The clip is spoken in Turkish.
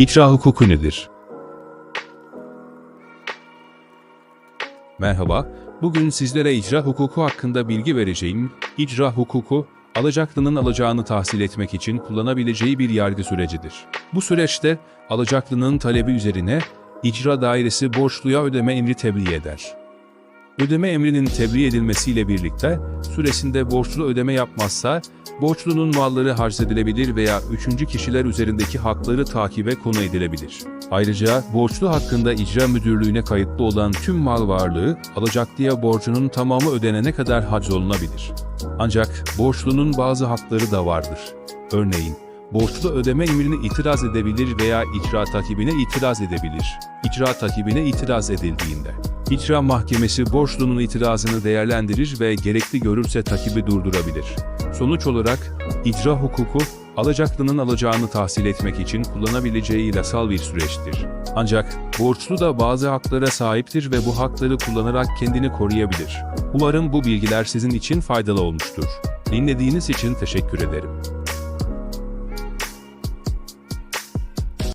İcra hukuku nedir? Merhaba, bugün sizlere icra hukuku hakkında bilgi vereceğim. İcra hukuku, alacaklının alacağını tahsil etmek için kullanabileceği bir yargı sürecidir. Bu süreçte alacaklının talebi üzerine icra dairesi borçluya ödeme emri tebliğ eder. Ödeme emrinin tebliğ edilmesiyle birlikte süresinde borçlu ödeme yapmazsa borçlunun malları harç edilebilir veya üçüncü kişiler üzerindeki hakları takibe konu edilebilir. Ayrıca borçlu hakkında icra müdürlüğüne kayıtlı olan tüm mal varlığı alacaklıya borcunun tamamı ödenene kadar hac olunabilir. Ancak borçlunun bazı hakları da vardır. Örneğin, borçlu ödeme emrini itiraz edebilir veya icra takibine itiraz edebilir. İcra takibine itiraz edildiğinde. İcra mahkemesi borçlunun itirazını değerlendirir ve gerekli görürse takibi durdurabilir. Sonuç olarak icra hukuku, alacaklının alacağını tahsil etmek için kullanabileceği yasal bir süreçtir. Ancak borçlu da bazı haklara sahiptir ve bu hakları kullanarak kendini koruyabilir. Umarım bu bilgiler sizin için faydalı olmuştur. Dinlediğiniz için teşekkür ederim.